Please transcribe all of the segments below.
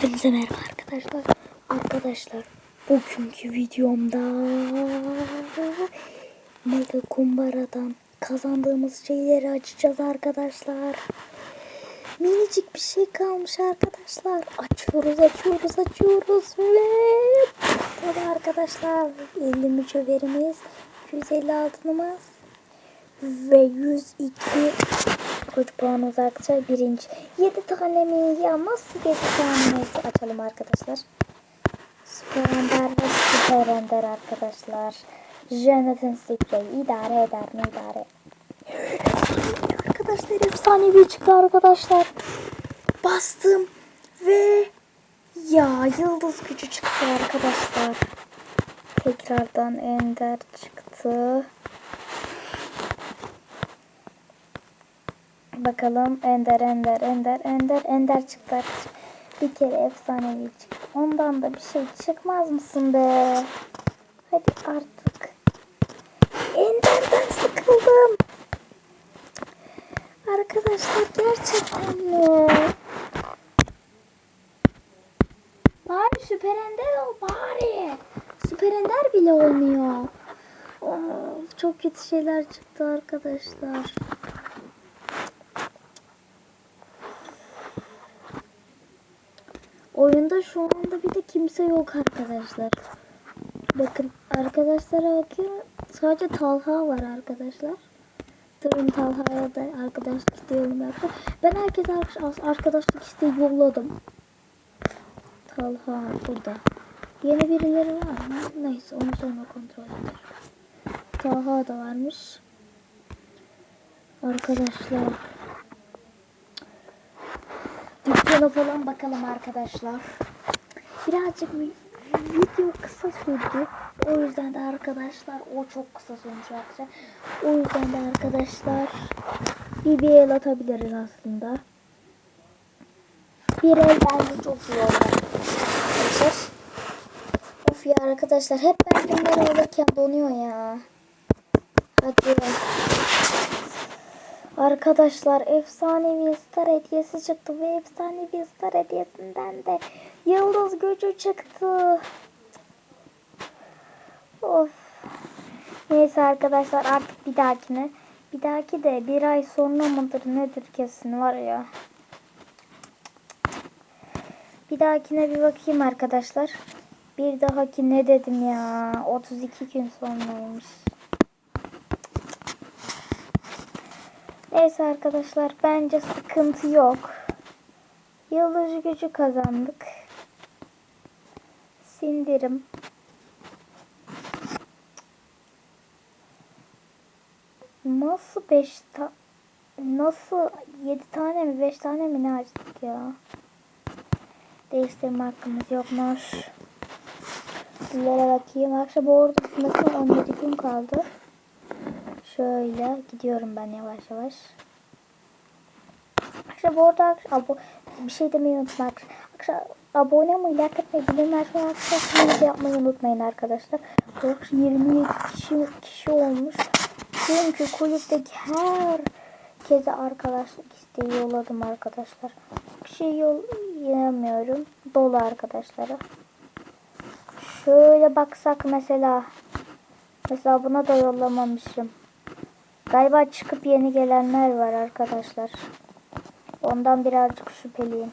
Hepinize merhaba arkadaşlar. Arkadaşlar bugünkü videomda Mega Kumbara'dan kazandığımız şeyleri açacağız arkadaşlar. Minicik bir şey kalmış arkadaşlar. Açıyoruz açıyoruz açıyoruz ve tabii arkadaşlar 50 mücevherimiz 250 altınımız ve 102 Koç puanımız arkadaşlar birinci. 7 tane mi? Ya nasıl 7 tane açalım arkadaşlar. Süper Ender ve Süper Ender arkadaşlar. Jonathan Sprey idare eder mi idare? arkadaşlar efsanevi çıktı arkadaşlar. Bastım ve ya yıldız gücü çıktı arkadaşlar. Tekrardan Ender çıktı. Bakalım Ender Ender Ender Ender Ender çıktı. Bir kere efsanevi çıktı. Ondan da bir şey çıkmaz mısın be? Hadi artık. Ender'den sıkıldım. Arkadaşlar gerçekten mi? Bari Süper Ender ol bari. Süper Ender bile olmuyor. Of, çok kötü şeyler çıktı arkadaşlar. Oyunda şu anda bir de kimse yok arkadaşlar. Bakın arkadaşlara bakıyorum. Sadece Talha var arkadaşlar. Durun Talha'ya da arkadaşlık istiyorum ben. Ben herkese arkadaş, arkadaşlık isteği yolladım. Talha burada. Yeni birileri var mı? Neyse onu sonra kontrol ederim. Talha da varmış. Arkadaşlar. Dükkana falan bakalım arkadaşlar. Birazcık vi- video kısa sürdü. O yüzden de arkadaşlar o çok kısa sürmüş arkadaşlar. O yüzden de arkadaşlar bir bir el atabiliriz aslında. Bir el bence çok iyi arkadaşlar. Of ya arkadaşlar hep ben bunları alırken donuyor ya. Hadi. Arkadaşlar efsanevi star hediyesi çıktı ve efsanevi star hediyesinden de yıldız gücü çıktı. Of. Neyse arkadaşlar artık bir dahakine. Bir dahaki de bir ay sonra mıdır nedir kesin var ya. Bir dahakine bir bakayım arkadaşlar. Bir dahaki ne dedim ya. 32 gün sonraymış. Neyse arkadaşlar bence sıkıntı yok. Yıldız gücü kazandık. Sindirim. Nasıl 5 ta Nasıl 7 tane mi 5 tane mi ne açtık ya? Değiştirme hakkımız yokmuş. Bunlara bakayım. Akşam arada mesela 17 gün kaldı. Şöyle gidiyorum ben yavaş yavaş. Arkadaşlar bu arada bir şey demeyi unutma arkadaşlar. Abone olmayı, like etmeyi, bildirimler açmayı, arkadaşlar yapmayı unutmayın arkadaşlar. Arkadaşlar 27 kişi, kişi olmuş. Çünkü kulüpteki herkese arkadaşlık isteği yolladım arkadaşlar. Bir şey yollayamıyorum. Dolu arkadaşlara. Şöyle baksak mesela. Mesela buna da yollamamışım. Galiba çıkıp yeni gelenler var arkadaşlar. Ondan birazcık şüpheliyim.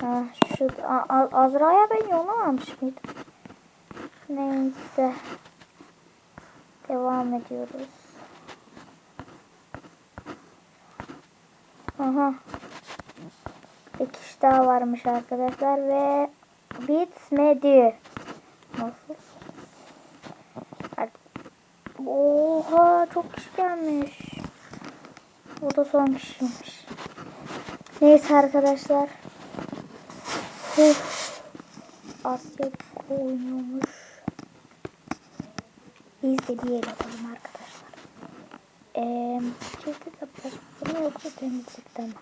Ha, şu Azra'ya ben yollamamış mıydım? Neyse. Devam ediyoruz. Aha. Bir kişi daha varmış arkadaşlar ve bitmedi. Nasıl? Oha çok kişi gelmiş. O da son kişiymiş. Neyse arkadaşlar. Uf. Asya oynuyormuş. Biz de bir el arkadaşlar. Eee çekti de mı yoksa temizlikte mi?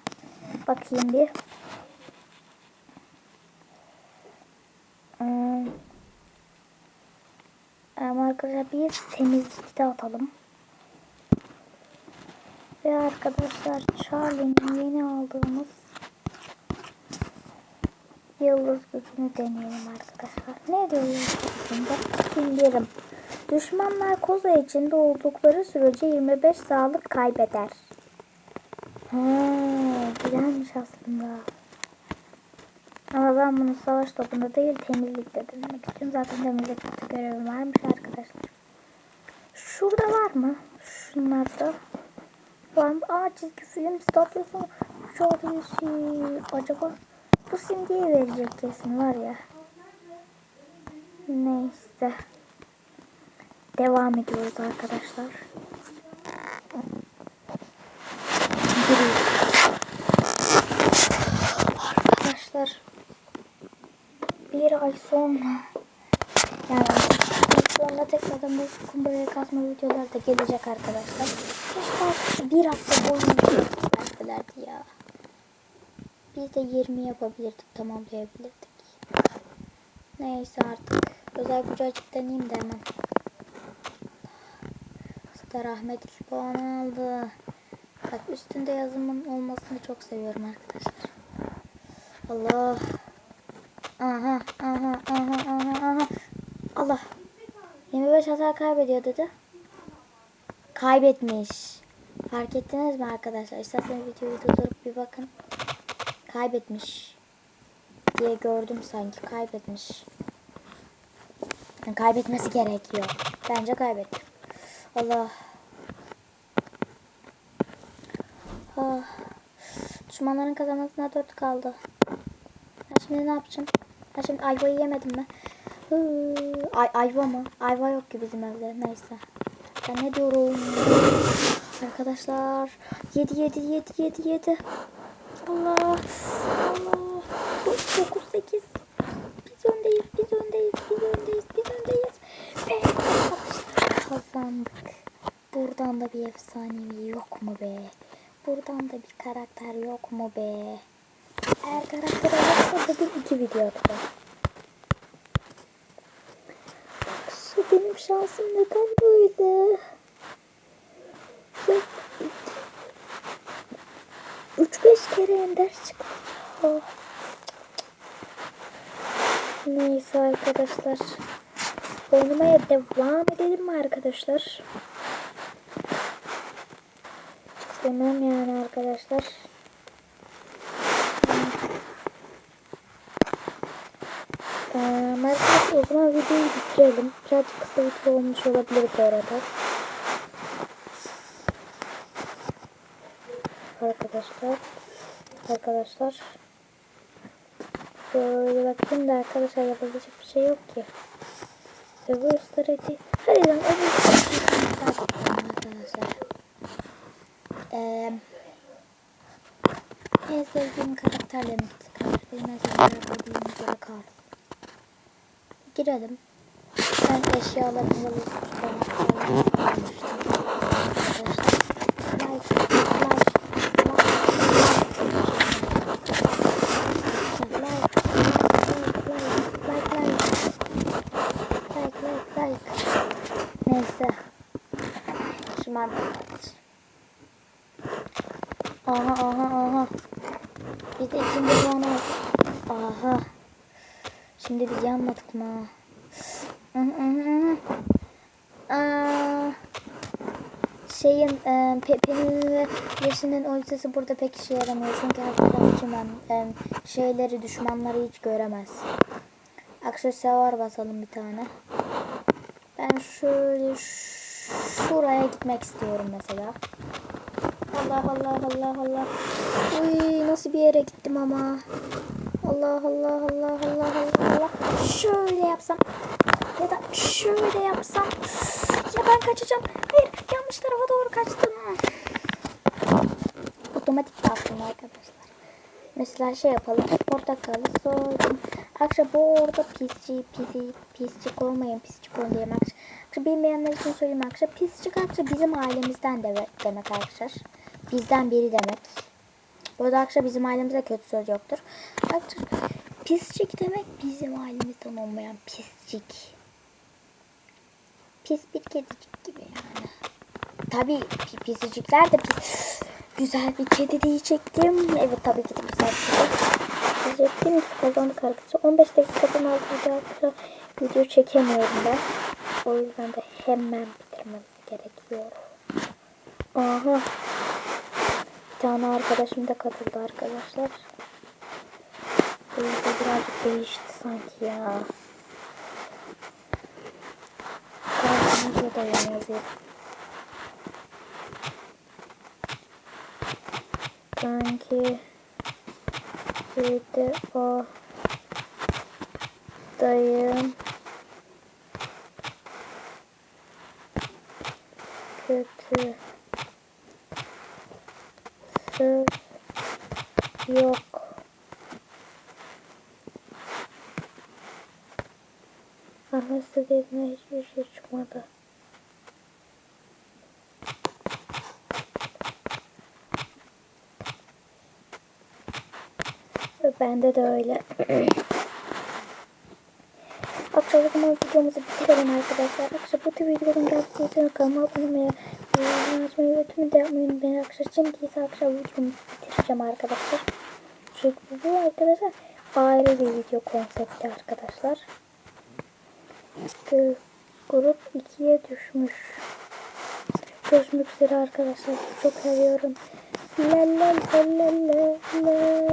Bakayım bir. Ama arkadaşlar biz temizlikte atalım. Ve arkadaşlar Charlie'nin yeni aldığımız Yıldız gücünü deneyelim arkadaşlar. Ne diyor yıldız? Sindirim. Düşmanlar koza içinde oldukları sürece 25 sağlık kaybeder. He, güzelmiş aslında. Ama ben bunu savaş topunda değil temizlikte denemek istiyorum. Zaten temizlikte görevim varmış arkadaşlar. Şurada var mı? Şunlarda. Var mı? Aa çizgi film statüsü. Çok iyisi. Acaba bu simgeyi verecek kesin var ya. Neyse. Devam ediyoruz arkadaşlar. Arkadaşlar bir ay sonra yani sonra tekrardan bu kumbaraya kasma videoları da gelecek arkadaşlar. Keşke bir hafta boyunca verselerdi ya. Biz de 20 yapabilirdik tamamlayabilirdik. Neyse artık. Özel gücü açık deneyeyim de hemen. Usta rahmet 2 puan aldı. Bak üstünde yazımın olmasını çok seviyorum arkadaşlar. Allah. Aha, aha, aha, aha, aha. Allah. 25 hasar kaybediyor dedi. Kaybetmiş. Fark ettiniz mi arkadaşlar? İsterseniz videoyu durdurup bir bakın. Kaybetmiş. Diye gördüm sanki. Kaybetmiş. Yani kaybetmesi gerekiyor. Bence kaybetti. Allah. Ah. Düşmanların kazanmasına 4 kaldı. Ben şimdi ne yapacağım? Ben şimdi ayvayı yemedim mi? Ay, ayva mı? Ayva yok ki bizim evde. Neyse. Ben ne diyorum? Arkadaşlar. 7 7 7 7 7. Allah. Allah. 9 8. Biz öndeyiz. Biz öndeyiz. Biz öndeyiz. Biz öndeyiz. Ve kazandık. Buradan da bir efsanevi yok mu be? Buradan da bir karakter yok mu be? Eğer karakter olursa bugün iki video atacağım. Şu benim şansım neden böyle? Üç beş kere ender çıktı. Neyse arkadaşlar. Oynamaya devam edelim mi arkadaşlar? İstemem yani arkadaşlar. Zaman videoyu bitirelim. Birazcık kısa video olmuş olabilir bu arada. Arkadaşlar. Arkadaşlar. Böyle bakayım da arkadaşlar yapabilecek bir şey yok ki. Öbür strateji. Hadi lan öbür. Arkadaşlar. Eee en sevdiğim karakterle mi çıkar? Benim en sevdiğim karakterim göre kar. Girelim. Ben eşyalarımı Neyse. Şımarma. Aha aha aha. Biz de puan aldık. Aha. Şimdi biz yanmadık mı? Şeyin e, Pepe'nin ve Yeşil'in ultisi burada pek işe yaramıyor. Çünkü Hakikaten e, şeyleri düşmanları hiç göremez. Aksesuar basalım bir tane. Ben şöyle şuraya gitmek istiyorum mesela. Allah Allah Allah Allah. Uy nasıl bir yere gittim ama. Allah Allah Allah Allah Allah Allah. Şöyle yapsam. Ya da şöyle yapsam. Ya ben kaçacağım. Hayır yanlış tarafa doğru kaçtım. Otomatik bastım arkadaşlar. Mesela şey yapalım. Portakalı soydum. Akşam bu orada pisçi, pisi, pisçik olmayın, pisçik olun diyeyim akşam. Akşam bilmeyenler için söyleyeyim akşam. Pisçik akşam bizim ailemizden de demek arkadaşlar. Bizden biri demek. Bu arada akşam bizim ailemizde kötü söz yoktur. Akşam pisçik demek bizim ailemizden olmayan pisçik. Pis bir kedicik gibi yani. Tabii pisicikler de pis. Güzel bir kedi diyecektim. Evet tabii ki de güzel bir kedi. ki kazandık arkadaşlar. 15 dakikadan arkadaşlar video çekemiyorum ben. O yüzden de hemen bitirmemiz gerekiyor. Aha. Tane arkadaşım da katıldı arkadaşlar. Bu yüzden birazcık değişti sanki ya. Karşımızda da yazıyor. Sanki bir de o dayım kötü söz yok. Ahmet dediğine hiçbir şey çıkmadı. Bende de öyle. Akşam o zaman videomuzu bitirelim arkadaşlar. Akşam bu tür videoların geldiği için kanalıma abone olmayı, videomu ve tümü de yapmayı unutmayın arkadaşlar. Şimdi ise akşam videomuzu bitireceğim arkadaşlar. Çünkü bu arkadaşlar ayrı bir video konsepti arkadaşlar. Gö- Grup ikiye düşmüş. Görüşmek arkadaşlar. Çok seviyorum. La la la la la la.